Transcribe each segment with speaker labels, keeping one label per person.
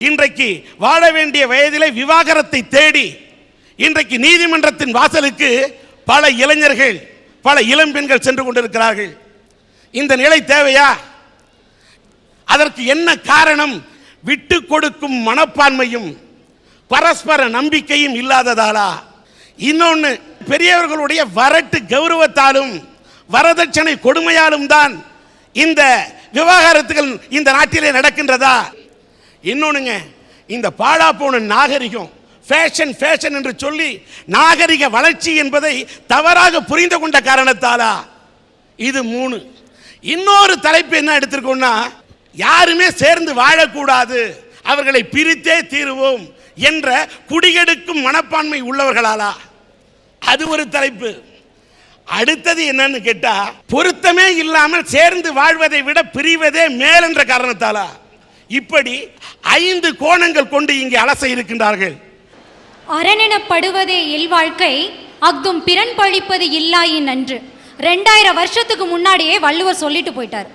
Speaker 1: இன்றைக்கு வாழ வேண்டிய வயதிலே விவாகரத்தை தேடி இன்றைக்கு நீதிமன்றத்தின் வாசலுக்கு பல இளைஞர்கள் பல இளம்பெண்கள் சென்று கொண்டிருக்கிறார்கள். இந்த நிலை தேவையா? அதற்கு என்ன காரணம்? விட்டு கொடுக்கும் மனப்பான்மையும் பரஸ்பர நம்பிக்கையும் இல்லாததாலா? இன்னொன்று பெரியவர்களுடைய வரட்டு கௌரவத்தாலும் வரதட்சணை கொடுமையாலும் தான் இந்த விவாகரத்துகள் இந்த நாட்டிலே நடக்கின்றதா? இன்னொன்னுங்க இந்த பாழா போன நாகரிகம் ஃபேஷன் ஃபேஷன் என்று சொல்லி நாகரிக வளர்ச்சி என்பதை தவறாக புரிந்து கொண்ட காரணத்தாலா? இது மூணு. இன்னொரு தலைப்பு என்ன எடுத்திருக்கோம்னா யாருமே சேர்ந்து வாழக்கூடாது அவர்களை பிரித்தே தீருவோம் என்ற குடிகெடுக்கும் மனப்பான்மை உள்ளவர்களாலா? அது ஒரு தலைப்பு. அடுத்தது என்னன்னு கேட்டா பொருத்தமே இல்லாமல் சேர்ந்து வாழ்வதை விட பிரிவதே மேல் என்ற காரணத்தாலா? இப்படி ஐந்து கோணங்கள் கொண்டு இங்கே அலச இருக்கின்றார்கள்.
Speaker 2: அரணெனப்படுவதே இல்வாழ்க்கை அஃதும் பிறன் பழிப்பது இல்லாயின் நன்று ரெண்டாயிரம் வருஷத்துக்கு முன்னாடியே வள்ளுவர் சொல்லிட்டு போயிட்டார்.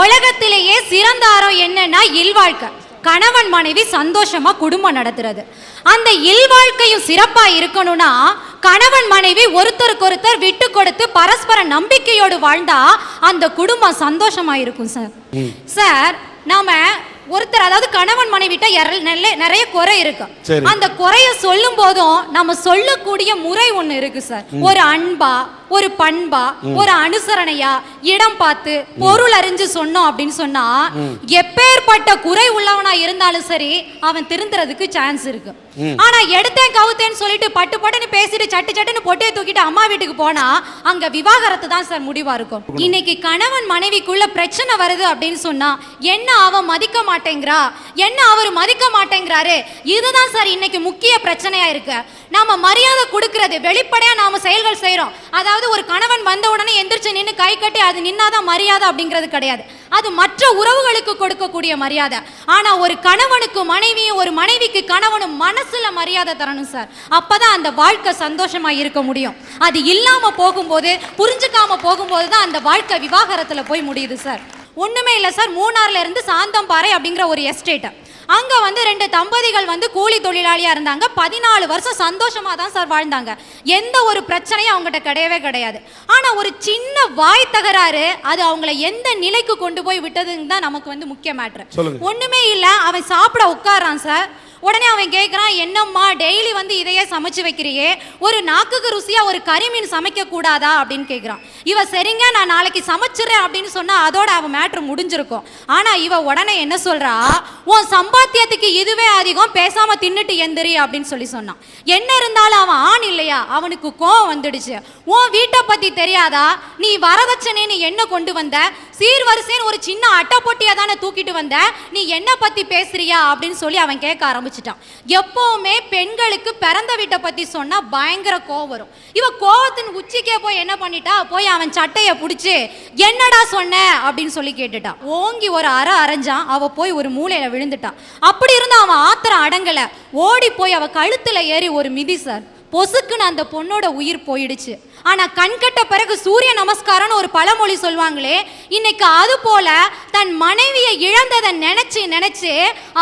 Speaker 2: உலகத்திலேயே சிறந்த அறம் என்னன்னா இல்வாழ்க்கை கணவன் மனைவி சந்தோஷமா குடும்பம் நடத்துறது. அந்த இல்வாழ்க்கையும் சிறப்பா இருக்கணும்னா கணவன் மனைவி ஒருத்தருக்கொருத்தர் விட்டு கொடுத்து பரஸ்பர நம்பிக்கையோடு வாழ்ந்தா அந்த குடும்பம் சந்தோஷமா இருக்கும் சார். சார் நாம ஒருத்தர் அதாவது கணவன் மனைவிட்ட எர- நல்ல- நிறைய குறை இருக்கு. அந்த குறைய சொல்லும் போதும் நம்ம சொல்லக்கூடிய முறை ஒண்ணு இருக்கு சார். ஒரு அன்பா ஒரு பண்பா ஒரு அனுசரணையா இடம் பார்த்து பொருள் அறிஞ்சு சொன்னோம் அப்படின்னு சொன்னா எப்பேற்பட்ட குறை உள்ளவனா இருந்தாலும் சரி அவன் திருந்துறதுக்கு சான்ஸ் இருக்கு. ஆனா எடுத்தேன் கவுத்தேன்னு சொல்லிட்டு பட்டு பட்டுன்னு பேசிட்டு சட்டு சட்டுன்னு பொட்டையை தூக்கிட்டு அம்மா வீட்டுக்கு போனா அங்க விவாகரத்து தான் சார் முடிவா இருக்கும். இன்னைக்கு கணவன் மனைவிக்குள்ள பிரச்சனை வருது அப்படின்னு சொன்னா என்ன அவன் மதிக்க மாட்டேங்கிறா? என்ன அவர் மதிக்க மாட்டேங்கிறாரு? இதுதான் சார் இன்னைக்கு முக்கிய பிரச்சனையா இருக்கு. நாம மரியாதை கொடுக்கறது வெளிப்படையா நாம செயல்கள் செய்றோம். அதாவது ஒரு கணவன் வந்த உடனே எந்திரிச்சு நின்னு கை கட்டி அது நின்னாதான் மரியாதை அப்படிங்கிறது கிடையாது. அது மற்ற உறவுகளுக்கு கொடுக்கக்கூடிய மரியாதை. ஆனால் ஒரு கணவனுக்கு மனைவியும் ஒரு மனைவிக்கு கணவனும் மனசில் மரியாதை தரணும் சார். அப்போ தான் அந்த வாழ்க்கை சந்தோஷமாக இருக்க முடியும். அது இல்லாமல் போகும்போது புரிஞ்சுக்காமல் போகும்போது தான் அந்த வாழ்க்கை விவாகரத்தில் போய் முடியுது சார். ஒன்றுமே இல்லை சார். மூணார்லேருந்து சாந்தம்பாறை அப்படிங்கிற ஒரு எஸ்டேட் அங்க வந்து ரெண்டு தம்பதிகள் வந்து கூலி தொழிலாளியா இருந்தாங்க. பதினாலு வருஷம் சந்தோஷமா தான் சார் வாழ்ந்தாங்க. எந்த ஒரு பிரச்சனையும் அவங்ககிட்ட கிடையவே கிடையாது. ஆனா ஒரு சின்ன வாய் தகராறு அது அவங்கள எந்த நிலைக்கு கொண்டு போய் விட்டதுன்னு தான் நமக்கு வந்து முக்கிய மேட்ரு. ஒண்ணுமே இல்ல அவன் சாப்பிட உட்காரான் சார். உடனே அவன் கேட்குறான் என்னம்மா டெய்லி வந்து இதையே சமைச்சு வைக்கிறியே? ஒரு நாக்குக்கு ருசியாக ஒரு கறிமீன் சமைக்க கூடாதா? அப்படின்னு கேட்குறான் இவ சரிங்க நான் நாளைக்கு சமைச்சிடுறேன் அப்படின்னு சொன்னால் அதோட அவன் மேட்ரு முடிஞ்சிருக்கும். ஆனால் இவ உடனே என்ன சொல்றா? உன் சம்பாத்தியத்துக்கு இதுவே அதிகம் பேசாமல் தின்னுட்டு எந்திரி அப்படின்னு சொல்லி சொன்னான் என்ன இருந்தாலும் அவன் ஆண் இல்லையா? அவனுக்கு கோவம் வந்துடுச்சு. உன் வீட்டை பற்றி தெரியாதா? நீ வரதட்சணைன்னு என்ன கொண்டு வந்த? சீர்வரிசைன்னு ஒரு சின்ன அட்டை தானே தூக்கிட்டு வந்த. நீ என்ன பத்தி பேசுறியா அப்படின்னு சொல்லி அவன் கேட்க ஆரம்பிச்சிட்டான். எப்பவுமே பெண்களுக்கு பிறந்த வீட்டை பத்தி சொன்னா பயங்கர கோவம் வரும். இவ கோவத்தின் உச்சிக்கே போய் என்ன பண்ணிட்டா? போய் அவன் சட்டைய பிடிச்சி என்னடா சொன்ன? அப்படின்னு சொல்லி கேட்டுட்டான். ஓங்கி ஒரு அரை அரைஞ்சான். அவ போய் ஒரு மூலையில விழுந்துட்டான். அப்படி இருந்து அவன் ஆத்திரம் அடங்கல. ஓடி போய் அவ கழுத்துல ஏறி ஒரு மிதி சார். பொசுக்குன்னு அந்த பொண்ணோட உயிர் போயிடுச்சு. ஆனால் கண்கட்ட பிறகு சூரிய நமஸ்காரம்னு ஒரு பழமொழி சொல்லுவாங்களே இன்னைக்கு அது போல தன் மனைவியை இழந்ததை நினைச்சு நினைச்சு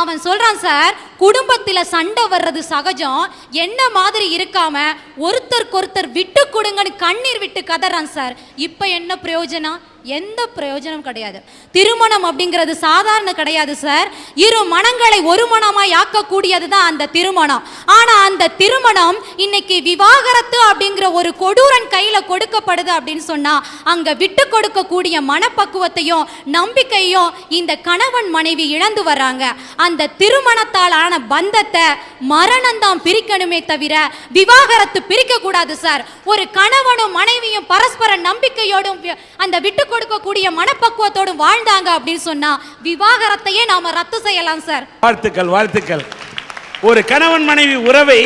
Speaker 2: அவன் சொல்றான் சார் குடும்பத்தில் சண்டை வர்றது சகஜம். என்ன மாதிரி இருக்காம ஒருத்தருக்கொருத்தர் விட்டு கொடுங்கன்னு கண்ணீர் விட்டு கதறான் சார். இப்போ என்ன பிரயோஜனம்? எந்த பிரயோஜனம் கிடையாது. திருமணம் அப்படிங்கிறது சாதாரண கிடையாது சார். இரு மனங்களை ஒரு மனமாய் ஆக்கக்கூடியது தான் அந்த திருமணம். ஆனா அந்த திருமணம் இன்னைக்கு விவாகரத்து அப்படிங்கிற ஒரு கொடூரன் கையில கொடுக்கப்படுது அப்படின்னு சொன்னா அங்க விட்டு கொடுக்கக்கூடிய மனப்பக்குவத்தையும் நம்பிக்கையும் இந்த கணவன் மனைவி இழந்து வர்றாங்க. அந்த திருமணத்தால் ஆன பந்தத்தை மரணம் தான் பிரிக்கணுமே தவிர விவாகரத்து பிரிக்க கூடாது சார். ஒரு கணவனும் மனைவியும் பரஸ்பர நம்பிக்கையோடும் அந்த விட்டு கொடுக்கக்கூடிய மனப்பக்குவத்தோடும் வாழ்ந்தாங்க அப்படின்னு சொன்னா விவாகரத்தையே நாம ரத்து செய்யலாம் சார்.
Speaker 1: வாழ்த்துக்கள் வாழ்த்துக்கள். ஒரு கணவன் மனைவி உறவை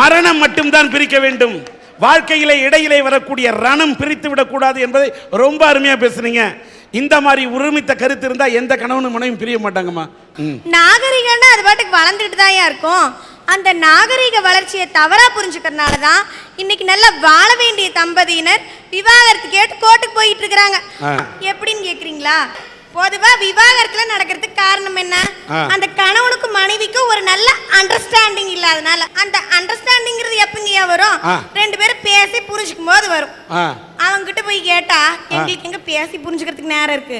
Speaker 1: மரணம் மட்டும்தான் பிரிக்க வேண்டும். வாழ்க்கையிலே இடையிலே வரக்கூடிய ரணம் பிரித்து விடக்கூடாது என்பதை ரொம்ப அருமையா பேசுனீங்க. இந்த மாதிரி உரிமித்த கருத்து இருந்தா எந்த கணவனும் மனைவியும் பிரிய மாட்டாங்கம்மா.
Speaker 3: நாகரிகம்னா அது பாட்டுக்கு வளர்ந்துட்டு தான் இருக்கும் அந்த நாகரிக வளர்ச்சியை தவறா புரிஞ்சுக்கிறதுனால தான் இன்னைக்கு நல்லா வாழ வேண்டிய தம்பதியினர் விவாகரத்து கேட்டு கோர்ட்டுக்கு போயிட்டு இருக்கிறாங்க. எப்படின்னு கேக்குறீங்களா பொதுவா விவாகரத்துல நடக்கிறதுக்கு காரணம் என்ன. அந்த கணவனுக்கும் மனைவிக்கும் ஒரு நல்ல அண்டர்ஸ்டாண்டிங் இல்லாதனால அந்த அண்டர்ஸ்டாண்டிங்கிறது எப்பங்கயா வரும். ரெண்டு பேரும் பேசி புரிஞ்சுக்கும் போது வரும் கிட்ட எங்களுக்கு எங்க பேசி புரிஞ்சுக்கிறதுக்கு நேரம் இருக்கு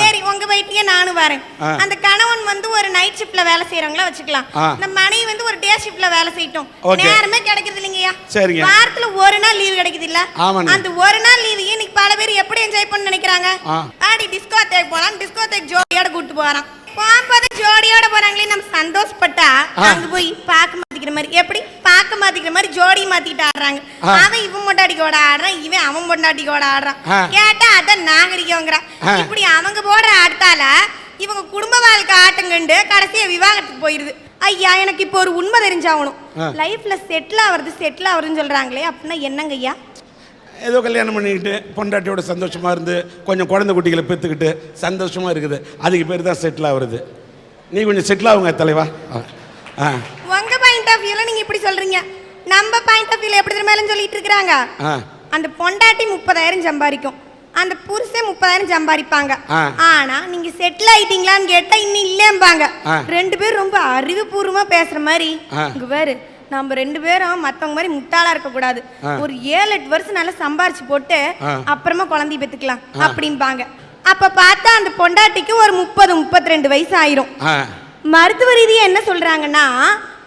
Speaker 3: சரி உங்க வீட்டுக்கே நானும் வரேன். அந்த கணவன் வந்து ஒரு நைட் ஷிப்ட்ல வேலை செய்யறவங்களா வச்சுக்கலாம். இந்த மனைவி வந்து ஒரு டே ஷிப்ட்ல வேலை செய்யட்டும். நேரமே கிடைக்கிறது இல்லைங்கய்யா
Speaker 1: சரிங்க.
Speaker 3: வாரத்துல ஒரு நாள் லீவ் கிடைக்குது இல்ல. அந்த ஒரு நாள் லீவு இன்னைக்கு பல பேர் எப்படி என்ஜாய் பண்ண நினைக்கிறாங்க. ஆடி டிஸ்கோ தேக் போலாம் டிஸ்கோ தேக் ஜோடியோட கூட்டு போறான் போகும்போது ஜோடியோட போறாங்களே நம்ம சந்தோஷப்பட்டா. அங்க போய் பார்க்க மாத்திக்கிற மாதிரி எப்படி? பார்க்க மாத்திக்கிற மாதிரி ஜோடி மாத்திட்டு ஆடுறாங்க. அவன் இவன் பொண்டாட்டிக்கோட ஆடுறான் இவன் அவன் பொண்டாட்டிக்கோட ஆடுறான். கேட்டா அதான் நாகரிகங்கிறான்.
Speaker 1: ஆ.
Speaker 3: இப்படி அவங்க போடுற ஆட்டால இவங்க குடும்ப வாழ்க்கை ஆட்டங்கண்டு கடைசியா விவாகரத்துக்கு போயிருது. ஐயா எனக்கு இப்போ ஒரு உண்மை தெரிஞ்சாகணும். லைஃப்ல செட்டில் ஆவறது செட்டில் ஆவறதுன்னு சொல்றாங்களே அப்படின்னா என்னங்க ஐயா?
Speaker 1: ஏதோ கல்யாணம் பண்ணிக்கிட்டு பொண்டாட்டியோட சந்தோஷமா இருந்து கொஞ்சம் குழந்தை குட்டிகளை பெற்றுக்கிட்டு சந்தோஷமா இருக்குது. அதுக்கு பேர் தான் செட்டில் ஆகுறது. நீ கொஞ்சம் செட்டில் ஆகுங்க தலைவா. ஆ.
Speaker 3: இப்படி சொல்றீங்க? நம்ம பாயிண்ட் ஆஃப் வியூல எப்படி தெரியுமா சொல்லிட்டு இருக்கிறாங்க?
Speaker 1: ஆ.
Speaker 3: அந்த பொண்டாட்டி முப்பதாயிரம் சம்பாதிக்கும். அந்த புருஷன் முப்பதாயிரம் சம்பாதிப்பாங்க. ஆனா நீங்க செட்டில் ஆயிட்டீங்களான்னு கேட்டா இன்னும் இல்லம்பாங்க. ரெண்டு பேரும் ரொம்ப அறிவுபூர்வமா பேசுற மாதிரி. இங்க பாரு நம்ம ரெண்டு பேரும் மத்தவங்க மாதிரி முட்டாளா இருக்க கூடாது. ஒரு ஏழு எட்டு வருஷம் நல்லா சம்பாரிச்சு போட்டு. அப்புறமா குழந்தைய பெத்துக்கலாம் அப்படிம்பாங்க. அப்ப பார்த்தா அந்த பொண்டாட்டிக்கு ஒரு முப்பது முப்பத்தி ரெண்டு வயசு ஆயிரும். மருத்துவ ரீதியா என்ன சொல்றாங்கன்னா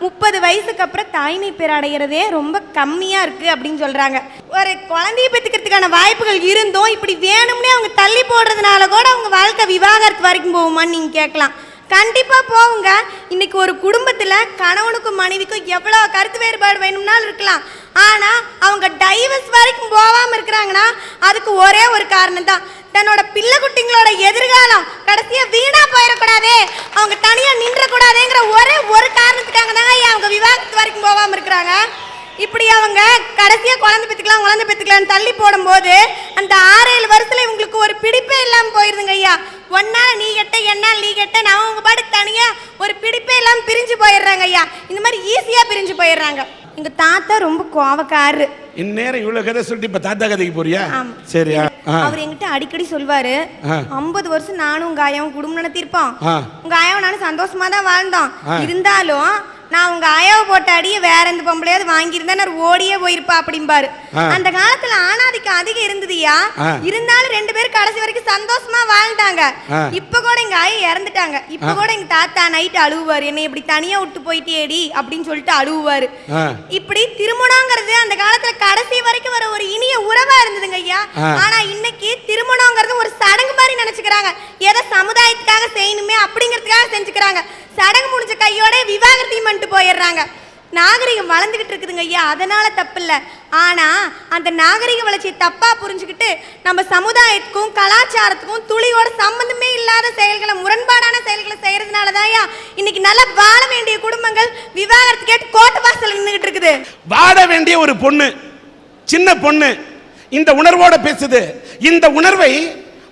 Speaker 3: முப்பது வயசுக்கு அப்புறம் தாய்மை பேர் அடைகிறதே ரொம்ப கம்மியாக இருக்குது அப்படின்னு சொல்கிறாங்க ஒரு குழந்தைய பெற்றுக்கிறதுக்கான வாய்ப்புகள் இருந்தும் இப்படி வேணும்னே அவங்க தள்ளி போடுறதுனால கூட அவங்க வாழ்க்கை விவாகரத்து வரைக்கும் போகுமான்னு நீங்கள் கேட்கலாம். கண்டிப்பாக போவுங்க இன்னைக்கு ஒரு குடும்பத்தில் கணவனுக்கும் மனைவிக்கும் எவ்வளோ கருத்து வேறுபாடு வேணும்னாலும் இருக்கலாம். ஆனால் அவங்க டைவர்ஸ் வரைக்கும் போகாமல் இருக்கிறாங்கன்னா அதுக்கு ஒரே ஒரு காரணம் தான் தன்னோட பிள்ளை குட்டிங்களோட எதிர்காலம் கடைசியா வீணா போயிடக்கூடாதே. அவங்க தனியா நின்றக்கூடாதேங்கிற ஒரே ஒரு காரணத்துக்காக தாங்க ஐயா அவங்க விவாகத்து வரைக்கும் போகாம இருக்கிறாங்க? இப்படி அவங்க கடைசியா குழந்தை பெத்துக்கலாம் குழந்தை பெத்துக்கலாம்னு தள்ளி போடும்போது அந்த ஆறு ஏழு வருஷத்துல இவங்களுக்கு ஒரு பிடிப்பே இல்லாம போயிருதுங்க ஐயா. ஒன்னால நீ கெட்ட என்னால் நீ கெட்ட நான் அவங்க பாட்டுக்கு தனியா ஒரு பிடிப்பே இல்லாம பிரிஞ்சு போயிடுறாங்க ஐயா. இந்த மாதிரி ஈஸியா பிரிஞ்சு போயிடுறாங்க. எங்க தாத்தா ரொம்ப கோவக்காரு
Speaker 1: இந்நேரம் இவ்வளோ கதை சொல்லிட்டு இப்போ தாத்தா கதைக்கு போறியா. சரியா
Speaker 3: அவர் என்கிட்ட அடிக்கடி சொல்வாரு. ஐம்பது வருஷம் நானும் உங்க ஆயாவும் குடும்பம் நடத்திருப்போம். உங்க ஆயாவும் நானும் சந்தோஷமா தான் வாழ்ந்தோம். இருந்தாலும் நான் உங்க ஆயாவை போட்ட அடியை வேற எந்த பொம்பளையாவது வாங்கியிருந்தா நான் ஓடியே போயிருப்பா அப்படிம்பாரு. அந்த காலத்துல ஆணாதிக்கம் அதிகம் இருந்ததுயா. இருந்தாலும் ரெண்டு பேரும் கடைசி வரைக்கும் சந்தோஷமா வாழ்ந்தாங்க. இப்ப கூட எங்க ஆயா இறந்துட்டாங்க இப்ப கூட எங்க தாத்தா நைட் அழுவுவாரு என்னை இப்படி தனியா விட்டு போயிட்டேடி அப்படின்னு சொல்லிட்டு அழுவுவாரு. இப்படி திருமணங்கிறது அந்த காலத்துல கடைசி வரைக்கும் வர ஒரு இனிய உறவா இருந்ததுங்க ஐயா. ஆனா இன்னைக்கு திருமணங்கிறது ஒரு சடங்கு மாதிரி நினைச்சுக்கிறாங்க ஏதோ சமுதாயத்துக்காக செய்யணுமே அப்படிங்கிறதுக்காக செஞ்சுக்கிறாங்க சடங்கு முடிஞ்ச கையோட விவாகரத்தையும் பண்ணிட்டு போயிடுறாங்க. நாகரிகம் வளர்ந்துகிட்டு இருக்குதுங்க ஐயா. அதனால தப்பு இல்லை ஆனா அந்த நாகரிக வளர்ச்சியை தப்பா புரிஞ்சுக்கிட்டு நம்ம சமுதாயத்துக்கும் கலாச்சாரத்துக்கும் துளியோட சம்மந்தமே இல்லாத செயல்களை முரண்பாடான செயல்களை செய்யறதுனால தான் இன்னைக்கு நல்லா வாழ வேண்டிய குடும்பங்கள் விவாகரத்து கேட்டு கோட்டை வாசல் நின்றுகிட்டு இருக்குது.
Speaker 1: வாழ வேண்டிய ஒரு பொண்ணு சின்ன பொண்ணு இந்த உணர்வோட பேசுது. இந்த உணர்வை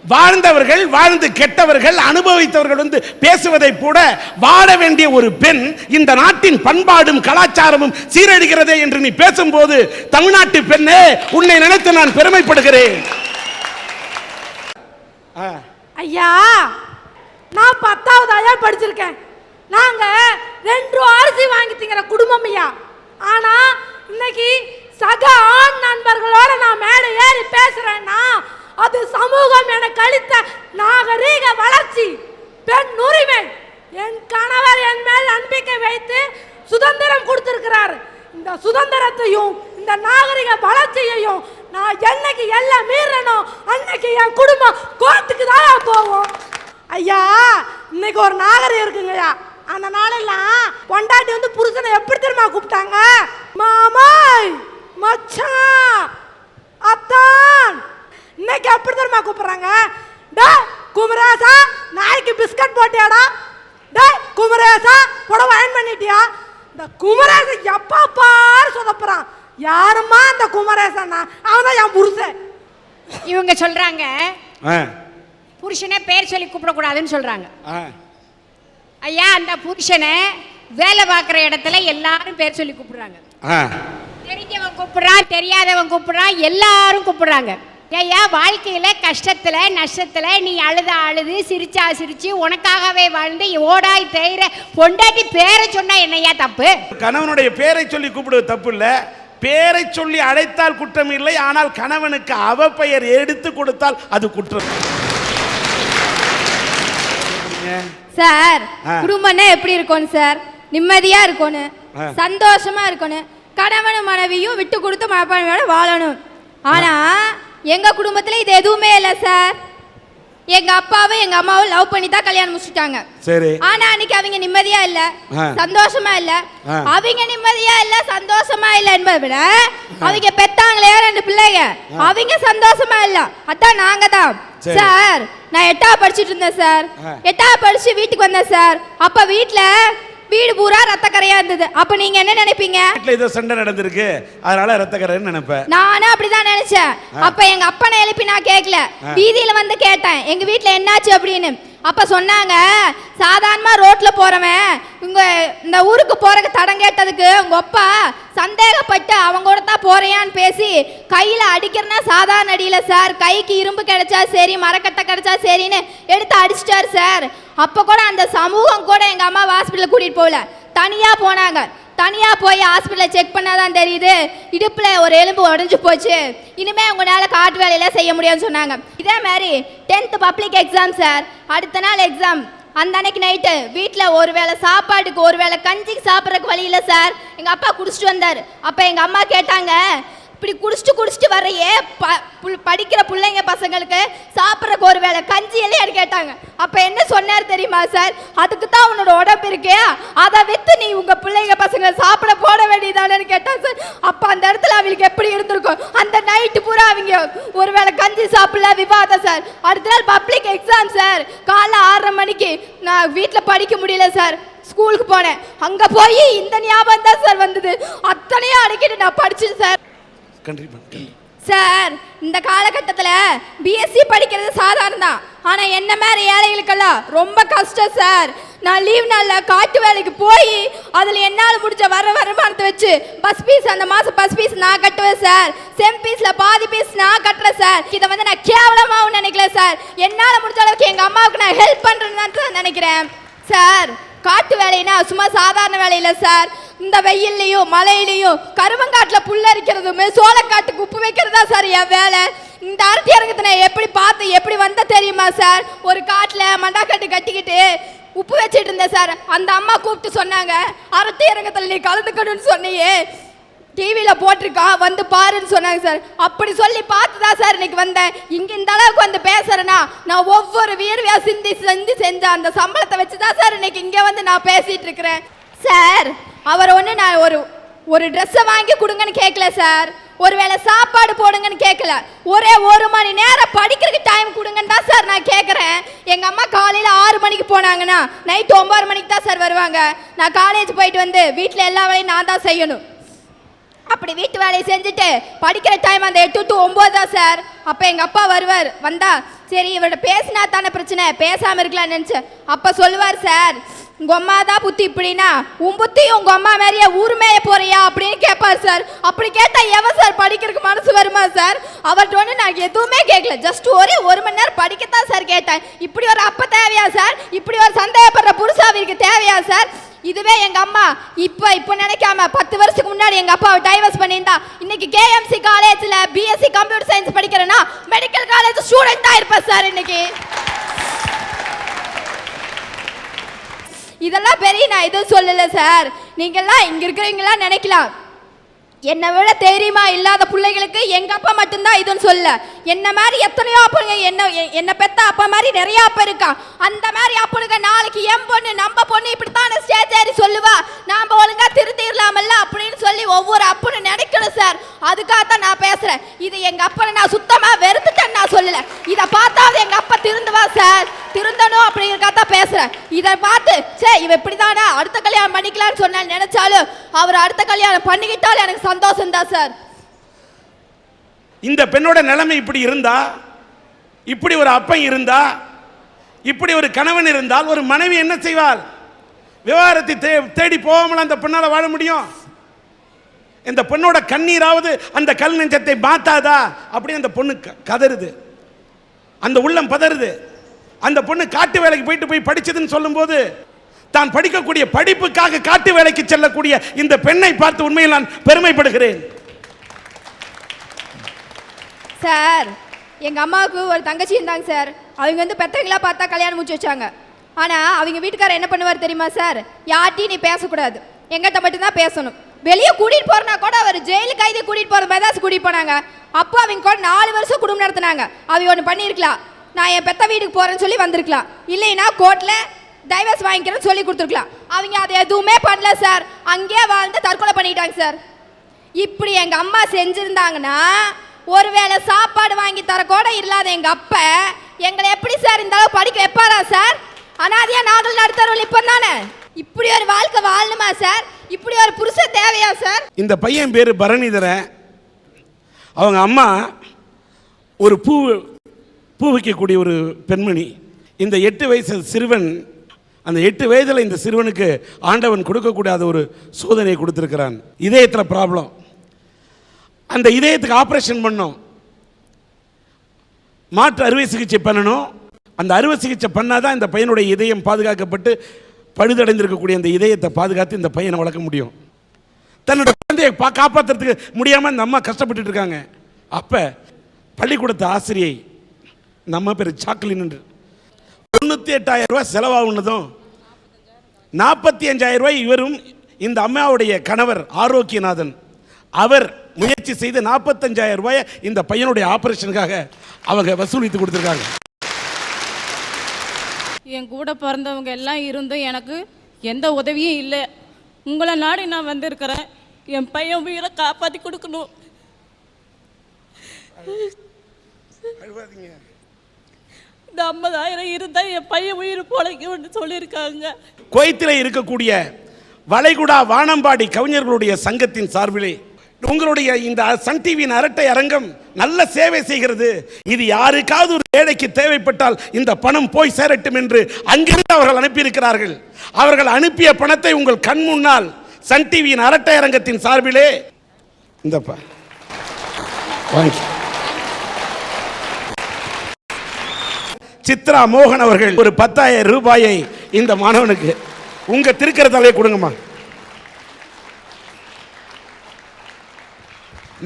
Speaker 1: வாழ்ந்தவர்கள் வாழ்ந்து கெட்டவர்கள் அனுபவித்தவர்கள் வந்து பேசுவதை கூட வாழ வேண்டிய ஒரு பெண் இந்த நாட்டின் பண்பாடும் கலாச்சாரமும் சீரழிகிறதே என்று நீ பேசும்போது தமிழ்நாட்டு பெண்ணே உன்னை நினைத்து நான் பெருமைப்படுகிறேன்.
Speaker 4: ஐயா நான் பத்தாவது ஐயா படிச்சிருக்கேன். நாங்க ரெண்டு ரூபா அரிசி வாங்கி திங்கிற குடும்பம் ஐயா. ஆனா இன்னைக்கு சக ஆண் நண்பர்களோட நான் மேடை ஏறி பேசுறேன்னா அது சமூகம் எனக்கு அளித்த நாகரீக வளர்ச்சி பெண் உரிமை. என் கணவர் என் மேல் நம்பிக்கை வைத்து சுதந்திரம் கொடுத்திருக்கிறார். இந்த சுதந்திரத்தையும் இந்த நாகரிக வளர்ச்சியையும் நான் என்னைக்கு எல்லாம் மீறனோ அன்னைக்கு என் குடும்பம் கோர்ட்டுக்கு தான் போவோம். ஐயா இன்னைக்கு ஒரு நாகரிகம் இருக்குங்கய்யா. அந்த நாளெல்லாம் பொண்டாட்டி வந்து புருஷனை எப்படி தெரியுமா கூப்பிட்டாங்க? மாமாய் மச்சான் அத்தான். இன்னைக்கு எப்படி தெரியுமா கூப்பிடுறாங்க. டே குமரேசா நாய்க்கு பிஸ்கட் போட்டியாடா. டே குமரேசா புடவை அயன் பண்ணிட்டியா? இந்த குமரேசன் எப்ப பாரு சொதப்புறான். யாரும்மா அந்த குமரேசன்னா? அவன் தான் என் புருஷன்.
Speaker 5: இவங்க சொல்றாங்க
Speaker 1: ஆ,
Speaker 5: புருஷனை பேர் சொல்லி கூப்பிடக்கூடாதுன்னு சொல்றாங்க.
Speaker 1: ஆ.
Speaker 5: ஐயா அந்த புருஷனை வேலை பார்க்குற இடத்துல எல்லாரும் பேர் சொல்லி கூப்பிடுறாங்க. தெரிஞ்சவன் கூப்பிடுறான் தெரியாதவன் கூப்பிடுறான் எல்லாரும் கூப்பிடுறாங்க. ஏய்யா வாழ்க்கையில கஷ்டத்துல நஷ்டத்துல நீ அழுத அழுது சிரிச்சா சிரிச்சு உனக்காகவே வாழ்ந்து ஓடாய் தேயிற பொண்டாட்டி பேரை சொன்னா என்னையா தப்பு?
Speaker 1: கணவனுடைய பேரை சொல்லி கூப்பிடுவது தப்பு இல்ல. பேரை சொல்லி அழைத்தால் குற்றம் இல்லை ஆனால் கணவனுக்கு அவ பெயர் எடுத்து கொடுத்தால் அது குற்றம்.
Speaker 6: சார். குடும்பம்னா எப்படி இருக்கணும் சார்? நிம்மதியா இருக்கணும். சந்தோஷமா இருக்கணும் கணவனும் மனைவியும் விட்டு கொடுத்து மனப்பான்மையோட வாழணும். ஆனா எங்க குடும்பத்துல இது எதுவுமே இல்லை சார் எங்க அப்பாவும் எங்க அம்மாவும் லவ் பண்ணி தான் கல்யாணம் முடிச்சுட்டாங்க.
Speaker 1: சரி.
Speaker 6: ஆனா அன்னைக்கு அவங்க நிம்மதியா இல்ல. சந்தோஷமா இல்ல. அவங்க நிம்மதியா இல்ல சந்தோஷமா இல்ல என்பதை விட அவங்க பெத்தாங்களே ரெண்டு பிள்ளைங்க. அவங்க சந்தோஷமா இல்ல. அதான் நாங்க தான்.
Speaker 1: சரி.
Speaker 6: நான் எட்டாவது படிச்சிட்டு இருந்தேன் சார். எட்டாவது படிச்சு வீட்டுக்கு வந்தேன் சார் அப்ப வீட்ல வீடு பூரா ரத்த கரையா இருந்தது. அப்ப நீங்க என்ன நினைப்பீங்க?
Speaker 1: வீட்டுல ஏதோ சண்டை நடந்திருக்கு. அதனால ரத்தக்கரைன்னு நினைப்பேன்.
Speaker 6: நானும் அப்படிதான் நினைச்சேன். அப்ப எங்க அப்பனை எழுப்பி நான் கேட்கல வீதியில வந்து கேட்டேன். எங்க வீட்ல என்னாச்சு அப்படின்னு. அப்போ சொன்னாங்க சாதாரணமாக ரோட்டில் போகிறவன் இங்கே இந்த ஊருக்கு போகிறக்கு தடம் கேட்டதுக்கு உங்கள் அப்பா சந்தேகப்பட்டு அவங்க கூட தான் போறியான்னு பேசி கையில் அடிக்கிறனா சாதாரண அடியில சார் கைக்கு இரும்பு கிடைச்சா சரி மரக்கட்டை கிடைச்சா சரின்னு எடுத்து அடிச்சிட்டாரு சார். அப்போ கூட அந்த சமூகம் கூட எங்கள் அம்மா ஹாஸ்பிட்டலில் கூட்டிகிட்டு போகல. தனியாக போனாங்க. தனியாக போய் ஹாஸ்பிட்டலில் செக் பண்ணால் தான் தெரியுது. இடுப்பில் ஒரு எலும்பு உடஞ்சி போச்சு. இனிமேல் உங்களால் காட்டு வேலையெல்லாம் செய்ய முடியும்னு சொன்னாங்க. இதே மாதிரி டென்த்து பப்ளிக் எக்ஸாம் சார் அடுத்த நாள் எக்ஸாம் அந்த அன்னைக்கு நைட்டு வீட்டில் ஒரு வேளை சாப்பாட்டுக்கு ஒரு வேளை கஞ்சிக்கு சாப்பிட்றதுக்கு வழி இல்லை சார் எங்கள் அப்பா குடிச்சிட்டு வந்தார். அப்போ எங்கள் அம்மா கேட்டாங்க இப்படி குடிச்சிட்டு குடிச்சிட்டு வரையே ப படிக்கிற பிள்ளைங்க பசங்களுக்கு சாப்பிட்றக்கு ஒரு வேளை கஞ்சி கேட்டாங்க. அப்போ என்ன சொன்னார் தெரியுமா சார் அதுக்கு தான் உன்னோட உடம்பு இருக்கே. அதை விற்று நீ உங்கள் பிள்ளைங்க பசங்களை சாப்பிட போட வேண்டியதானேன்னு கேட்டாங்க சார் அப்போ அந்த இடத்துல அவங்களுக்கு எப்படி இருந்திருக்கும்? அந்த நைட்டு பூரா அவங்க ஒரு வேளை கஞ்சி சாப்பிடல விவாதம் சார் அடுத்த நாள் பப்ளிக் எக்ஸாம் சார் காலைல ஆறரை மணிக்கு. நான் வீட்டில் படிக்க முடியல சார் ஸ்கூலுக்கு போனேன். அங்கே போய் இந்த ஞாபகம் தான் சார் வந்தது. அத்தனையும் அடிக்கிட்டு நான் படிச்சேன் சார்
Speaker 1: கண்டிப்பா.
Speaker 6: சார் இந்த காலகட்டத்தில் பிஎஸ்சி படிக்கிறது சாதாரணம் தான். ஆனால் என்ன மாதிரி ஏழைகளுக்கெல்லாம் ரொம்ப கஷ்டம் சார் நான் லீவ் நாளில் காட்டு வேலைக்கு போய் அதில் என்னால் முடிஞ்ச வர வருமானத்தை வச்சு பஸ் ஃபீஸ் அந்த மாதம் பஸ் ஃபீஸ் நான் கட்டுவேன் சார் செம் ஃபீஸில் பாதி ஃபீஸ் நான் கட்டுறேன் சார் இதை வந்து நான் கேவலமாகவும் நினைக்கல சார் என்னால் முடிஞ்ச அளவுக்கு எங்கள் அம்மாவுக்கு நான் ஹெல்ப் பண்ணுறேன்னு தான் நினைக்கிறேன். சார் காட்டு வேலைன்னா சும்மா சாதாரண வேலையில் சார் இந்த வெயில்லையும் மழையிலையும் கருவங்காட்டில் புல் அரிக்கிறதுமே சோளக்காட்டுக்கு உப்பு வைக்கிறதா சார் என் வேலை? இந்த அரட்டி இறங்கத்தை நான் எப்படி பார்த்து எப்படி வந்த தெரியுமா சார்? ஒரு காட்டில் மண்டாக்கட்டு கட்டிக்கிட்டு உப்பு வச்சிட்டு இருந்தேன் சார். அந்த அம்மா கூப்பிட்டு சொன்னாங்க அரட்டி இறங்கத்தில் நீ கலந்துக்கணும்னு சொன்னியே. டிவியில் போட்டிருக்கான் வந்து பாருன்னு சொன்னாங்க சார். அப்படி சொல்லி பார்த்து தான் சார் இன்னைக்கு வந்தேன். இங்கே இந்த அளவுக்கு வந்து பேசுகிறேன்னா நான் ஒவ்வொரு வீர்வையா சிந்தி சிந்தி செஞ்ச அந்த சம்பளத்தை வச்சு தான் சார் இன்னைக்கு இங்கே வந்து நான் பேசிகிட்டு இருக்கிறேன். சார். அவர் ஒன்று நான் ஒரு ஒரு ட்ரெஸ்ஸை வாங்கி கொடுங்கன்னு கேட்கல சார். ஒருவேளை சாப்பாடு போடுங்கன்னு கேட்கல ஒரே ஒரு மணி நேரம் படிக்கிறதுக்கு டைம் கொடுங்கன்னு தான் சார் நான் கேட்குறேன் எங்கள் அம்மா காலையில் ஆறு மணிக்கு போனாங்கன்னா நைட்டு ஒம்பது மணிக்கு தான் சார் வருவாங்க. நான் காலேஜ் போயிட்டு வந்து வீட்டில் எல்லா வேலையும் நான் தான் செய்யணும். அப்படி வீட்டு வேலையை செஞ்சுட்டு படிக்கிற டைம் அந்த எட்டு டு ஒம்பது தான் சார். அப்போ எங்கள் அப்பா வருவார். வந்தால் சரி இவர்கிட்ட பேசினா தானே பிரச்சனை. பேசாமல் இருக்கலாம்னு நினச்சேன் அப்போ சொல்லுவார் சார் உங்கள் அம்மா தான் புத்தி இப்படின்னா உன் புத்தி உங்கள் அம்மா மாதிரியே ஊர் போறியா? அப்படின்னு கேட்பார் சார். அப்படி கேட்டால் எவன் சார் படிக்கிறதுக்கு மனசு வருமா சார்? அவர்கிட்ட ஒன்று நான் எதுவுமே கேட்கல. ஜஸ்ட் ஒரே ஒரு மணி நேரம் படிக்கத்தான் சார் கேட்டேன். இப்படி ஒரு அப்போ தேவையா சார்? இப்படி ஒரு சந்தேகப்படுற புருஷாவிற்கு தேவையா சார்? இதுவே எங்க அம்மா இப்போ இப்போ நினைக்காம பத்து வருஷத்துக்கு முன்னாடி எங்க அப்பாவை டைவர்ஸ் பண்ணியிருந்தா இன்னைக்கு கேஎம்சி காலேஜ்ல பிஎஸ்சி மெடிக்கல் இருப்பேன் சார் இன்னைக்கு. இதெல்லாம் பெரிய நான் எதுவும் சொல்லலை சார். நீங்கள்லாம் இங்கே இருக்கிறவங்களாம் நினைக்கலாம். என்னை விட தைரியமா இல்லாத பிள்ளைகளுக்கு எங்க அப்பா மட்டும்தான் இதுன்னு சொல்ல. என்ன மாதிரி எத்தனையோ அப்பனுங்க என்ன எ- என்ன பெத்த அப்பா மாதிரி நிறைய அப்பா இருக்கா. அந்த மாதிரி அப்பனுக்கு நாளைக்கு என் பொண்ணு நம்ம பொண்ணு இப்படித்தானே ஸ்டேஜ் ஏறி சொல்லுவா. நாம ஒழுங்கா திருத்திடலாமல்ல அப்படின்னு சொல்லி ஒவ்வொரு அப்பனு நினைக்கணும் சார். அதுக்காக தான் நான் பேசுறேன். இது எங்க அப்பனை நான் சுத்தமா வெறுத்துட்டேன்னு நான் சொல்லல. இதை பார்த்தாவது எங்க அப்பா திருந்துவா சார். திருந்தணும் அப்படிங்கிறக்காக தான் பேசுகிறேன் இதை பார்த்து சே இவ இப்படிதானா? அடுத்த கல்யாணம் பண்ணிக்கலாம்னு சொன்னா நினைச்சாலும் அவர் அடுத்த கல்யாணம் பண்ணிக்கிட்டாலும் எனக்கு சந்தோஷம் தான் சார்.
Speaker 1: இந்த பெண்ணோட நிலைமை இப்படி இருந்தா இப்படி ஒரு அப்பன் இருந்தா இப்படி ஒரு கணவன் இருந்தால் ஒரு மனைவி என்ன செய்வாள்? விவகாரத்தை தே தேடி போகாமல் அந்த பெண்ணால் வாழ முடியும்? இந்த பெண்ணோட கண்ணீராவது அந்த கல் நெஞ்சத்தை மாத்தாதா? அப்படின்னு அந்த பொண்ணு க- கதறுது. அந்த உள்ளம் பதறுது. அந்த பொண்ணு காட்டு வேலைக்கு போயிட்டு போய் படிச்சதுன்னு சொல்லும்போது தான் படிக்கக்கூடிய படிப்புக்காக காட்டு வேலைக்கு செல்லக்கூடிய இந்த பெண்ணை பார்த்து உண்மையில் நான் பெருமைப்படுகிறேன்.
Speaker 6: சார் எங்க அம்மாவுக்கு ஒரு தங்கச்சி இருந்தாங்க சார். அவங்க வந்து பெத்தவங்களா பார்த்தா கல்யாணம் முடிச்சு வச்சாங்க. ஆனா அவங்க வீட்டுக்காரர் என்ன பண்ணுவார் தெரியுமா சார்? யார்ட்டையும் நீ பேசக்கூடாது. எங்கிட்ட மட்டும்தான் பேசணும். வெளியே கூட்டிட்டு போகிறனா கூட அவர் ஜெயிலு கைது கூட்டிட்டு போகிற மாதிரி தான் கூட்டிட்டு போனாங்க. அப்போ அவங்க கூட நாலு வருஷம் குடும்பம் நடத்தினாங்க. அவங்க ஒன்று பண்ணியிருக்கலாம். நான் என் பெத்த வீட்டுக்கு போகிறேன்னு சொல்லி வந்திருக்கலாம். இல்லைன்னா கோர்ட்டில் டைவர்ஸ் வாங்கிக்கிறேன்னு சொல்லி கொடுத்துருக்கலாம். அவங்க அதை எதுவுமே பண்ணல சார் அங்கேயே வாழ்ந்து தற்கொலை பண்ணிட்டாங்க சார் இப்படி எங்கள் அம்மா செஞ்சுருந்தாங்கன்னா ஒருவேளை சாப்பாடு வாங்கி தர கூட இல்லாத எங்கள் அப்பா எங்களை எப்படி சார் இந்த அளவு படிக்க வைப்பாரா சார் அனாதையா நாங்கள் நடத்துறோம் இப்போ தானே இப்படி ஒரு வாழ்க்கை வாழணுமா சார் இப்படி ஒரு புருஷன் தேவையா சார்
Speaker 1: இந்த பையன் பேர் பரணிதரன். அவங்க அம்மா ஒரு பூ பூ வைக்கக்கூடிய ஒரு பெண்மணி. இந்த எட்டு வயசு சிறுவன் அந்த எட்டு வயதில் இந்த சிறுவனுக்கு ஆண்டவன் கொடுக்கக்கூடாத ஒரு சோதனையை கொடுத்துருக்கிறான். இதயத்தில் ப்ராப்ளம் அந்த இதயத்துக்கு ஆப்ரேஷன் பண்ணோம் மாற்று அறுவை சிகிச்சை பண்ணணும். அந்த அறுவை சிகிச்சை பண்ணாதான் இந்த பையனுடைய இதயம் பாதுகாக்கப்பட்டு பழுதடைந்திருக்கக்கூடிய அந்த இதயத்தை பாதுகாத்து இந்த பையனை வளர்க்க முடியும். தன்னோட குழந்தையை பா காப்பாற்றுறதுக்கு முடியாமல் இந்த அம்மா கஷ்டப்பட்டுட்டு இருக்காங்க. அப்போ பள்ளிக்கூடத்து ஆசிரியை இந்த அம்மா பேர் சாக்லின் தொண்ணூற்றி எட்டாயிரம் ரூபாய் செலவாகுனதும் நாற்பத்தி அஞ்சாயிரம் ரூபாய் இவரும் இந்த அம்மாவுடைய கணவர் ஆரோக்கியநாதன். அவர் முயற்சி செய்து நாற்பத்தஞ்சாயிரம் ரூபாயை இந்த பையனுடைய ஆபரேஷனுக்காக அவங்க வசூலித்து கொடுத்துருக்காங்க.
Speaker 7: என் கூட பிறந்தவங்க எல்லாம் இருந்தும் எனக்கு எந்த உதவியும் இல்லை. உங்களை நாடி நான் வந்திருக்கிறேன். என் பையன் உயிரை காப்பாற்றி கொடுக்கணும். இந்த ஐம்பதாயிரம் இருந்தால் என் பையன் உயிர் பொழைக்கும்னு சொல்லியிருக்காங்க.
Speaker 1: குவைத்தில் இருக்கக்கூடிய வளைகுடா வானம்பாடி கவிஞர்களுடைய சங்கத்தின் சார்பிலே உங்களுடைய இந்த சன் டிவியின் அரட்டை அரங்கம் நல்ல சேவை செய்கிறது. இது யாருக்காவது ஒரு ஏழைக்கு தேவைப்பட்டால் இந்த பணம் போய் சேரட்டும் என்று அங்கிருந்து அவர்கள் அனுப்பியிருக்கிறார்கள். அவர்கள் அனுப்பிய பணத்தை உங்கள் கண் முன்னால் சன் டிவியின் அரட்டை அரங்கத்தின் சார்பிலே இந்த ப- வாங்கி. சித்ரா மோகன் அவர்கள் ஒரு பத்தாயிரம் ரூபாயை இந்த மாணவனுக்கு உங்க திருக்கரத்தாலே கொடுங்கம்மா.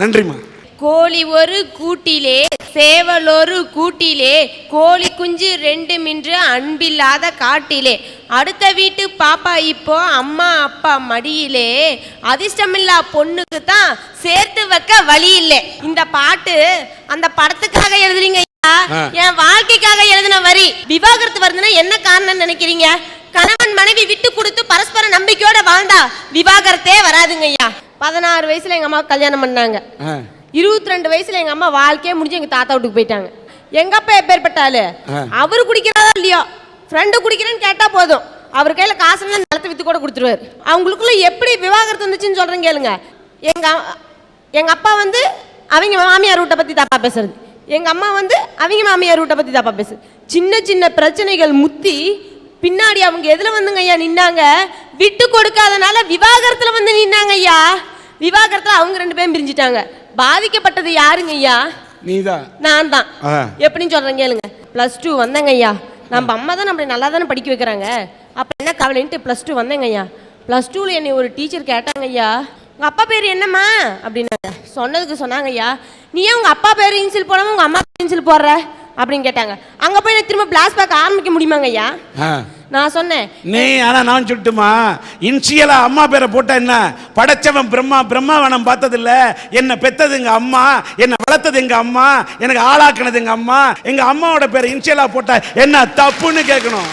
Speaker 1: நன்றிம்மா.
Speaker 8: கோழி ஒரு கூட்டிலே சேவல் கூட்டிலே கோழி குஞ்சு ரெண்டு மின்று அன்பில்லாத காட்டிலே. அடுத்த வீட்டு பாப்பா இப்போ அம்மா அப்பா மடியிலே. அதிர்ஷ்டமில்லா பொண்ணுக்கு தான் சேர்த்து வைக்க வழி இல்லை. இந்த பாட்டு அந்த படத்துக்காக எழுதுறீங்க என் வாழ்க்கைக்காக எழுதின வரி. விவாகரத்து வருதுன்னா என்ன காரணம் நினைக்கிறீங்க? கணவன் மனைவி விட்டு கொடுத்து பரஸ்பர நம்பிக்கையோட வாழ்ந்தா விவாகரத்தே வராதுங்க ஐயா. பதினாறு வயசுல எங்க அம்மா கல்யாணம் பண்ணாங்க. இருபத்தி ரெண்டு வயசுல எங்க அம்மா வாழ்க்கையே முடிஞ்சு எங்க தாத்தா வீட்டுக்கு போயிட்டாங்க. எங்க அப்பா எப்பேற்பட்ட ஆளு. அவரு குடிக்கிறாரோ இல்லையோ ஃப்ரெண்டு குடிக்கிறேன்னு கேட்டா போதும். அவர் கையில காசு நிலத்தை வித்து கூட கொடுத்துருவாரு. அவங்களுக்குள்ள எப்படி விவாகரத்து வந்துச்சுன்னு சொல்றேன் கேளுங்க. எங்க எங்க அப்பா வந்து அவங்க மாமியார் வீட்டை பத்தி தப்பா பேசுறது. எங்க அம்மா வந்து அவங்க மாமியார் வீட்டை பத்தி தப்பா பேசுறது சின்ன சின்ன பிரச்சனைகள் முத்தி பின்னாடி அவங்க எதுல வந்துங்க ஐயா நின்னாங்க? விட்டு கொடுக்காதனால விவாகரத்துல வந்து நின்னாங்க ஐயா. விவாகரத்துல அவங்க ரெண்டு பேரும் பிரிஞ்சிட்டாங்க. பாதிக்கப்பட்டது யாருங்க ஐயா?
Speaker 1: நீதான்
Speaker 8: நான் தான். எப்படின்னு சொல்றேன் கேளுங்க. ப்ளஸ் டூ வந்தேங்க ஐயா. நம்ம அம்மா தான் நம்மளை நல்லா தானே படிக்க வைக்கிறாங்க. அப்போ என்ன கவலைன்ட்டு ப்ளஸ் டூ வந்தேங்க ஐயா. ப்ளஸ் டூவில் என்னை ஒரு டீச்சர் கேட்டாங்க ஐயா. உங்கள் அப்பா பேர் என்னம்மா? அப்படின்னாங்க சொன்னதுக்கு சொன்னாங்க ஐயா. நீ ஏன் உங்கள் அப்பா பேர் இன்சில் போடாமல் உங்கள் அம்மா பேர் இன்சில் போடுற? அப்படின்னு கேட்டாங்க. அங்கே போய் நான் திரும்ப பிளாஸ் பேக் ஆரம்பிக்க முடியுமாங்க ஐயா. நான் சொன்னேன்.
Speaker 1: நீ ஆனா நான் சொல்லட்டுமா? இன்சியலா அம்மா பேரை போட்டா என்ன? படைச்சவன் பிரம்மா பிரம்மாவனம் பார்த்ததில்ல. என்ன பெத்தது எங்க அம்மா என்ன வளர்த்தது எங்க அம்மா எனக்கு ஆளாக்குனது எங்க அம்மா. எங்க அம்மாவோட பேரை இன்சியலா போட்டா என்ன தப்புன்னு கேட்கணும்.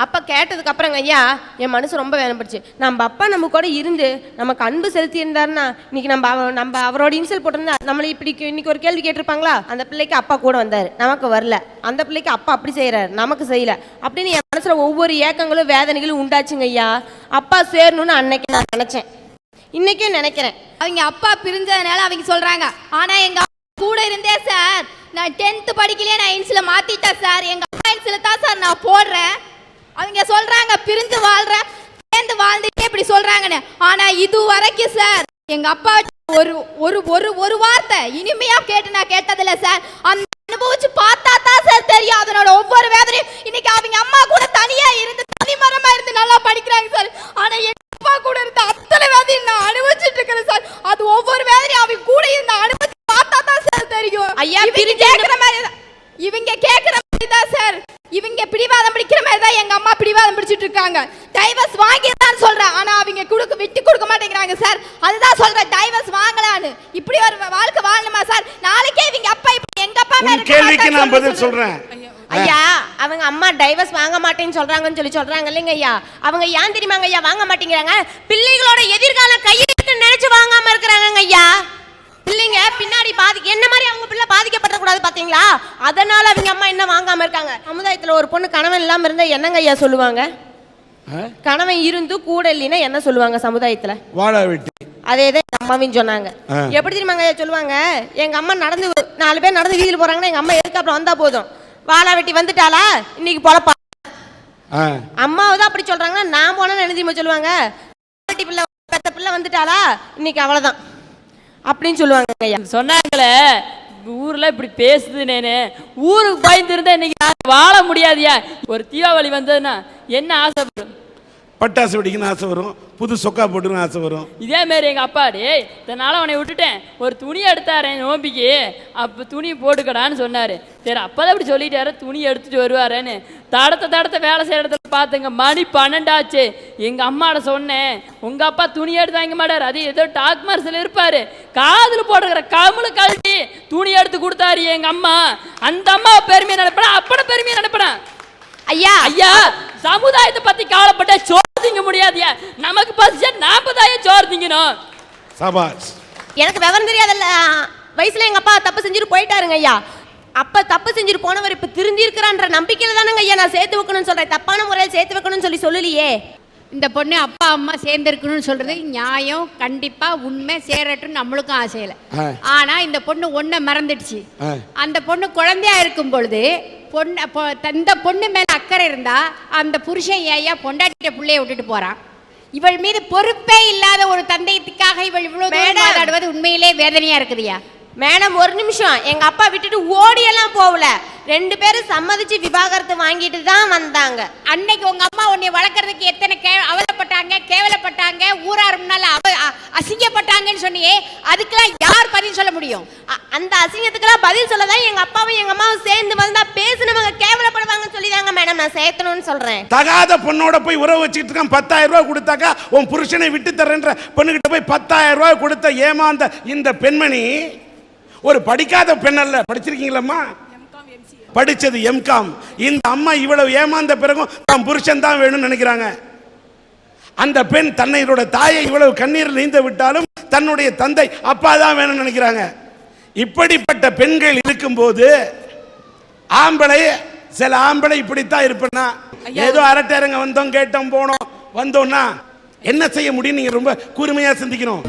Speaker 8: அப்போ கேட்டதுக்கு அப்புறங்க ஐயா என் மனசு ரொம்ப வேதனைப்படுச்சு நம்ம அப்பா நம்ம கூட இருந்து நமக்கு அன்பு செலுத்தி இருந்தாருன்னா இன்னைக்கு நம்ம அவ- நம்ம அவரோட இன்சல் போட்டிருந்தா நம்மளை இப்படி இன்னைக்கு ஒரு கேள்வி கேட்டிருப்பாங்களா? அந்த பிள்ளைக்கு அப்பா கூட வந்தார். நமக்கு வரல. அந்த பிள்ளைக்கு அப்பா அப்படி செய்கிறாரு நமக்கு செய்யல. அப்படின்னு என் மனசில் ஒவ்வொரு ஏக்கங்களும் வேதனைகளும் உண்டாச்சுங்க ஐயா. அப்பா சேரணும்னு அன்னைக்கு நான் நினைச்சேன். இன்னைக்கும் நினைக்கிறேன்.
Speaker 6: அவங்க அப்பா பிரிஞ்சதுனால அவங்க சொல்றாங்க ஆனா எங்க அப்பா கூட இருந்தே சார். நான் டென்த் படிக்கலையே நான் இன்சில மாத்திட்டேன் சார். எங்க அப்பா இன்சில தான் சார் நான் போடுறேன். அவங்க சொல்றாங்க பிரிஞ்சு வாழ்ற சேர்ந்து வாழ்ந்துட்டே இப்படி சொல்றாங்கன்னு. ஆனா இது வரைக்கும் சார் எங்க அப்பா ஒரு ஒரு ஒரு ஒரு வார்த்தை இனிமையா கேட்டு நான் கேட்டதில்ல சார். அந்த அனுபவிச்சு பார்த்தா தான் சார் தெரியும். அதனோட ஒவ்வொரு வேதனையும் இன்னைக்கு அவங்க அம்மா கூட தனியா இருந்து தனிமரமா இருந்து நல்லா படிக்கிறாங்க சார். ஆனா எங்க அப்பா கூட இருந்த அத்தனை வேதனையும் நான் அனுபவிச்சுட்டு இருக்கிறேன் சார். அது ஒவ்வொரு வேதனையும் அவங்க கூட இருந்த அனுபவிச்சு பார்த்தா தான் சார் தெரியும்.
Speaker 8: ஐயா, பிரிஞ்சு
Speaker 6: மாதிரி தான் இவங்க கேக்குற மாதிரி தான் சார் இவங்க பிடிவாதம் பிடிக்கிற மாதிரி தான் எங்க அம்மா பிடிவாதம் பிடிச்சிட்டு இருக்காங்க. டைவர்ஸ் வாங்கிதான் சொல்றேன் ஆனா அவங்க கொடுக்க விட்டு கொடுக்க மாட்டேங்கிறாங்க சார் அதுதான் சொல்றேன் டைவர்ஸ் வாங்கலான்னு இப்படி ஒரு வாழ்க்கை வாழணுமா சார் நாளைக்கே இவங்க அப்பா இப்ப எங்க அப்பா மேல
Speaker 1: கேள்விக்கு நான் பதில் சொல்றேன்.
Speaker 8: ஐயா அவங்க அம்மா டைவர்ஸ் வாங்க மாட்டேன்னு சொல்றாங்கன்னு சொல்லி சொல்றாங்க இல்லைங்க ஐயா? அவங்க ஏன் தெரியுமாங்க ஐயா? வாங்க மாட்டேங்கிறாங்க. பிள்ளைகளோட எதிர்காலம் கையில் இருக்குன்னு நினைச்சு வாங்காம இருக்கிறாங்க ஐயா. பிள்ளைங்க பின்னாடி பாதிக்க என்ன மாதிரி அவங்க பிள்ளை பாதிக்கப்படக்கூடாது பாத்தீங்களா? அதனால அவங்க அம்மா என்ன வாங்காம இருக்காங்க? சமுதாயத்துல ஒரு பொண்ணு கணவன் இல்லாம இருந்தா என்னங்க ஐயா சொல்லுவாங்க? கணவன் இருந்து கூட இல்லைன்னா என்ன சொல்லுவாங்க சமுதாயத்துல?
Speaker 1: வெட்டி.
Speaker 8: அதே தான் எங்க அம்மாவையும் சொன்னாங்க. எப்படி தெரியுமாங்க ஐயா சொல்லுவாங்க? எங்க அம்மா நடந்து நாலு பேர் நடந்து வீதியில் போறாங்கன்னா எங்க அம்மா எதுக்கு அப்புறம் வந்தா போதும்? வாழா வெட்டி வந்துட்டாளா? இன்னைக்கு பொழப்பா. அம்மாவை தான் அப்படி சொல்றாங்கன்னா நான் போனா என்ன தெரியுமா சொல்லுவாங்க? வெட்டி பிள்ளை பெத்த பிள்ளை வந்துட்டாளா? இன்னைக்கு அவ்வளவுதான் அப்படின்னு சொல்லுவாங்க ஐயா
Speaker 9: சொன்னாங்களே ஊர்ல இப்படி பேசுதுனேன்னு ஊருக்கு பயந்துருந்தா இன்னைக்கு வாழ முடியாதியா ஒரு தீபாவளி வந்ததுன்னா என்ன ஆசைப்படும்?
Speaker 1: பட்டாசு வெடிக்கணும்னு ஆசை வரும். புது சொக்கா போட்டுன்னு ஆசை வரும்.
Speaker 9: இதே மாதிரி எங்க அப்பா டேய் இதனால அவனை விட்டுட்டேன். ஒரு துணி எடுத்தாரேன் நோம்பிக்கு. அப்ப துணி போட்டுக்கடான்னு சொன்னாரு. சரி அப்பதான் அப்படி சொல்லிட்டாரு. துணி எடுத்துட்டு வருவாரேன்னு. தடத்த தடத்த வேலை செய்யற இடத்துல பார்த்துங்க மணி பன்னெண்டாச்சு. எங்க அம்மாட சொன்னேன் உங்க அப்பா துணி எடுத்து வாங்க மாட்டாரு. அது ஏதோ டாக் மார்சல் இருப்பாரு. காதுல போடுற கமுளு கழட்டி துணி எடுத்து கொடுத்தாரு எங்க அம்மா. அந்த அம்மா பெருமையை நினைப்பேன் அப்பட பெருமையை நினைப்பேன்
Speaker 8: ஐயா.
Speaker 9: ஐயா சமுதாயத்தை பத்தி கவலைப்பட்ட சோறு திங்க முடியாதியா? நமக்கு பசிச்சா நாற்பதாயிரம் சோறு திங்கணும்.
Speaker 1: சபாஷ்
Speaker 8: எனக்கு விவரம் தெரியாதல்ல. வயசுல எங்க அப்பா தப்பு செஞ்சுட்டு போயிட்டாருங்க ஐயா. அப்ப தப்பு செஞ்சுட்டு போனவர் இப்ப திருந்தி இருக்கிறான்ற நம்பிக்கையில தானங்க ஐயா நான் சேர்த்து வைக்கணும்னு சொல்றேன். தப்பான முறையில் சேர்த்து வைக்கணும்னு சொல்லி சொல்லலையே.
Speaker 5: இந்த பொண்ணு அப்பா அம்மா சேர்ந்துருக்கணும்னு சொல்றது நியாயம் கண்டிப்பா உண்மை சேரட்டும் நம்மளுக்கும் ஆசை இல்லை.
Speaker 1: ஆ.
Speaker 5: ஆனா இந்த பொண்ணு ஒன்றை மறந்துடுச்சு. அந்த பொண்ணு குழந்தையா இருக்கும் பொழுது பொண்ணு அப்போ இந்த பொண்ணு மேல அக்கறை இருந்தா அந்த புருஷன் ஏயா பொண்டாட்டிட்ட புள்ளைய விட்டுட்டு போறான் இவள் மீது பொறுப்பே இல்லாத ஒரு தந்தையத்துக்காக இவள்
Speaker 8: மேடம்.
Speaker 5: வாதாடுவது உண்மையிலே வேதனையா இருக்குதுயா
Speaker 8: மேடம் ஒரு நிமிஷம். எங்க அப்பா விட்டுட்டு ஓடியெல்லாம் போகல. ரெண்டு பேரும் சம்மதிச்சு விவாகரத்து வாங்கிட்டு தான் வந்தாங்க.
Speaker 5: அன்னைக்கு உங்க அம்மா உன்னை வளர்க்கறதுக்கு எத்தனை கே அவலப்பட்டாங்க கேவலப்பட்டாங்க ஊரார் முன்னால அவ அசிங்கப்பட்டாங்கன்னு சொன்னியே அதுக்கெல்லாம் யார் பதில் சொல்ல முடியும்?
Speaker 8: அ- அந்த அசிங்கத்துக்கெல்லாம் பதில் சொல்ல தான் எங்க அப்பாவும் எங்க அம்மாவும் சேர்ந்து வந்தா பேசினவங்க கேவலப்படுவாங்கன்னு சொல்லி தாங்க மேடம். நான் சேர்த்தணும்னு சொல்றேன்.
Speaker 1: தகாத பொண்ணோட போய் உறவு வச்சுக்கிட்டு இருக்கான் பத்தாயிரம் ரூபாய் கொடுத்தாக்கா உன் புருஷனை விட்டு தரேன்ற பொண்ணுகிட்ட போய் பத்தாயிரம் ரூபாய் கொடுத்த ஏமாந்த இந்த பெண்மணி ஒரு படிக்காத பெண் அல்ல. படிச்சிருக்கீங்களம்மா? படிச்சது எம்காம் இந்த அம்மா இவ்வளவு ஏமாந்த பிறகும் தன் புருஷன் தான் வேணும்னு நினைக்கிறாங்க. அந்த பெண் தன்னையோட தாயை இவ்வளவு கண்ணீர் நீந்த விட்டாலும் தன்னுடைய தந்தை அப்பா தான் வேணும்னு நினைக்கிறாங்க. இப்படிப்பட்ட பெண்கள் இருக்கும்போது ஆம்பளை சில ஆம்பளை இப்படித்தான் இருப்பேன்னா ஏதோ அரட்டரங்க வந்தோம் கேட்டோம் போனோம் வந்தோம்னா என்ன செய்ய முடியும் நீங்க ரொம்ப கூர்மையா சிந்திக்கணும்.